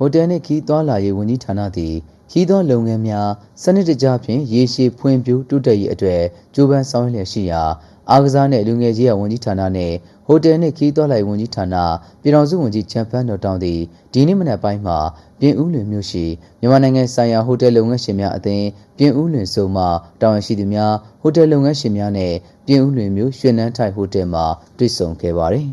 ဟိုတယ်နှင့်ခီးသွွာလာရေးဝန်ကြီးဌာနသည်ခီးသွွာလုပ်ငန်းများစနစ်တကျဖြင့်ရေရှည်ဖွံ့ဖြိုးတိုးတက်ရေးအတွက်ကြိုးပမ်းဆောင်ရွက်လျက်ရှိရာအားကစားနှင့်လူငယ်ရေးရာဝန်ကြီးဌာနနှင့်ဟိုတယ်နှင့်ခီးသွွာလာရေးဝန်ကြီးဌာနပြည်ထောင်စုဝန်ကြီးချန်ဖန်တော်တောင်သည်ဒီနေ့မနက်ပိုင်းမှာပြင်ဦးလွင်မြို့ရှိမြန်မာနိုင်ငံဆိုင်ရာဟိုတယ်လုပ်ငန်းရှင်များအသင်းပြင်ဦးလွင်စုံမှတာဝန်ရှိသူများဟိုတယ်လုပ်ငန်းရှင်များနှင့်ပြင်ဦးလွင်မြို့ရွှေနန်းထိုင်ဟိုတယ်မှတွေ့ဆုံခဲ့ပါသည်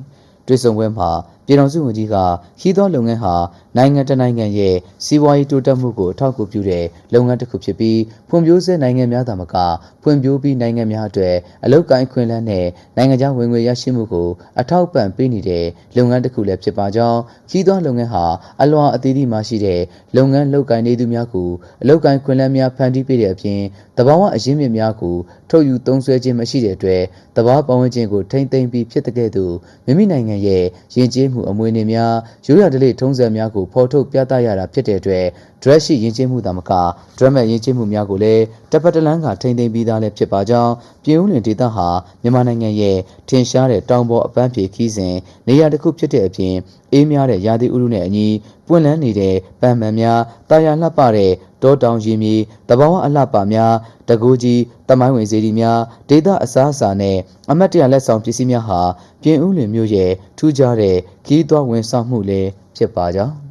တွေ့ဆုံပွဲမှာပြည်ထောင်စုဝန်ကြီးကခီးသောလုပ်ငန်းဟာ နိုင်ငံတစ်နိုင်ငံရဲ့စီးပွားရေးတိုးတက်မှုကိုအထောက်အကူပြုတဲ့လုပ်ငန်းတစ်ခုဖြစ်ပြီးဖွံ့ဖြိုးဆဲနိုင်ငံများသာမကဖွံ့ဖြိုးပြီးနိုင်ငံများအတွက်အလုပ်ကိုင်းခွင့်လန်းနဲ့နိုင်ငံခြားဝင်ငွေရရှိမှုကိုအထောက်ပံ့ပေးနေတဲ့လုပ်ငန်းတစ်ခုလည်းဖြစ်ပါကြောင်းခီးသောလုပ်ငန်းဟာအလွန်အသီးသီးမှရှိတဲ့လုပ်ငန်းလုပ်ကိုင်နေသူများကိုအလုပ်ကိုင်းခွင့်လန်းများဖန်တီးပေးတဲ့အပြင်တဘာဝအရင်းမြစ်များကိုထုတ်ယူသုံးစွဲခြင်းမရှိတဲ့အတွက်တဘာဝပတ်ဝန်းကျင်ကိုထိမ့်သိမ်းပြီးဖြစ်တဲ့ကဲ့သို့မိမိနိုင်ငံရဲ့ယဉ်ကျေးမှုအမွေအနှစ်များရိုးရာဓလေ့ထုံးစံများကိုဖော်ထုတ်ပြသရတာဖြစ်တဲ့အတွက် dress ရှိယဉ်ကျေးမှုသာမက drum မဲ့ယဉ်ကျေးမှုများကိုလည်းတစ်ဖက်တစ်လမ်းကထိမ့်သိမ်းပြီးသားလည်းဖြစ်ပါကြောင်းပြည်ဦးလွင်ဒေသဟာမြန်မာနိုင်ငံရဲ့ထင်ရှားတဲ့တောင်ပေါ်အပန်းဖြေခီးစဉ်နေရာတစ်ခုဖြစ်တဲ့အပြင်အေးများတဲ့ရာသီဥတုနဲ့အညီပွင့်လန်းနေတဲ့ပန်းမှန်များတာယာလှပတဲ့တောတောင်ရေမြေတဘာဝအလှပများတကူကြီးတမိုင်းဝင်စေတီများဒေသအစားအစာနဲ့အမတ်တရလက်ဆောင်ပစ္စည်းများဟာပြင်ဦးလွင်မြို့ရဲ့ထူးခြားတဲ့ခီးသွွားဝန်ဆောင်မှုလည်းဖြစ်ပါကြောင်း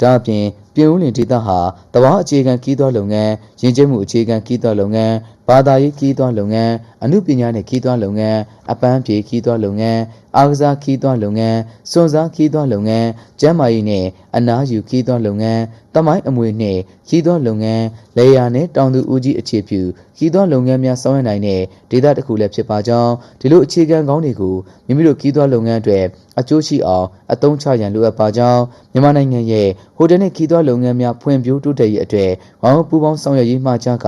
ဒါအပြင်ပြည်ဦးလင်ဒေသဟာတဘာအခြေခံကီးသွွားလုပ်ငန်းယဉ်ကျေးမှုအခြေခံကီးသွွားလုပ်ငန်း ဘာသာရေးကီးသွွားလုပ်ငန်းအမှုပညာနဲ့ကီးသွွားလုပ်ငန်းအပန်းဖြေကီးသွွားလုပ်ငန်းအားကစားကီးသွွားလုပ်ငန်းစွန့်စားကီးသွွားလုပ်ငန်းကျန်းမာရေးနဲ့အနားယူကီးသွွားလုပ်ငန်းတမိုင်းအမွေနဲ့ကီးသွွားလုပ်ငန်းလေယာနဲ့တောင်သူဦးကြီးအခြေပြုကီးသွွားလုပ်ငန်းများဆောင်ရွက်နိုင်တဲ့ဒေသတစ်ခုလည်းဖြစ်ပါကြောင်းဒီလိုအခြေခံကောင်းတွေကိုမိမိတို့ကီးသွွားလုပ်ငန်းအတွက်အကျိုးရှိအောင်အသုံးချရန်လိုအပ်ပါကြောင်းမြန်မာနိုင်ငံရဲ့ဟိုတယ်နဲ့ခီးသွွားလုပ်ငန်းများဖွံ့ဖြိုးတိုးတက်ရေးအတွက်ဝိုင်းဝန်းပူးပေါင်းဆောင်ရွက်ရေးမှကြားက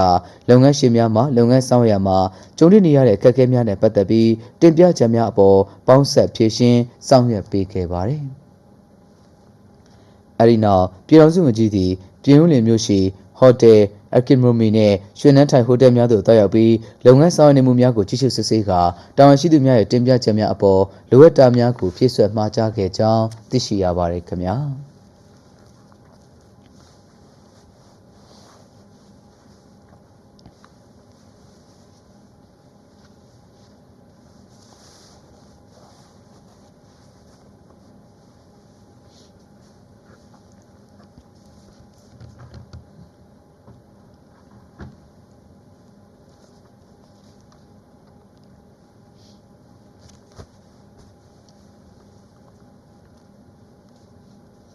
လုပ်ငန်းရှင်များမှလုပ်ငန်းဆောင်ရွက်ရမှာကြုံတွေ့နေရတဲ့အခက်အခဲများနဲ့ပတ်သက်ပြီးတင်ပြချက်များအပေါ်ပေါင်းဆက်ဖြေရှင်းဆောင်ရွက်ပေးခဲ့ပါတယ်။အဲဒီနောက်ပြည်တော်စုဝန်ကြီးသည်ပြည်ဦးလင်မြို့ရှိဟိုတယ်အကင်မရိုမီနဲ့ရွှေနန်းထိုင်ဟိုတယ်များသို့တက်ရောက်ပြီးလုပ်ငန်းဆောင်ရွက်နေမှုများကိုကြည့်ရှုစစ်ဆေးကာတာဝန်ရှိသူများရဲ့တင်ပြချက်များအပေါ်လိုအပ်တာများကိုဖြည့်ဆွတ်မှာကြားခဲ့ကြောင်းသိရှိရပါတယ်ခင်ဗျာ။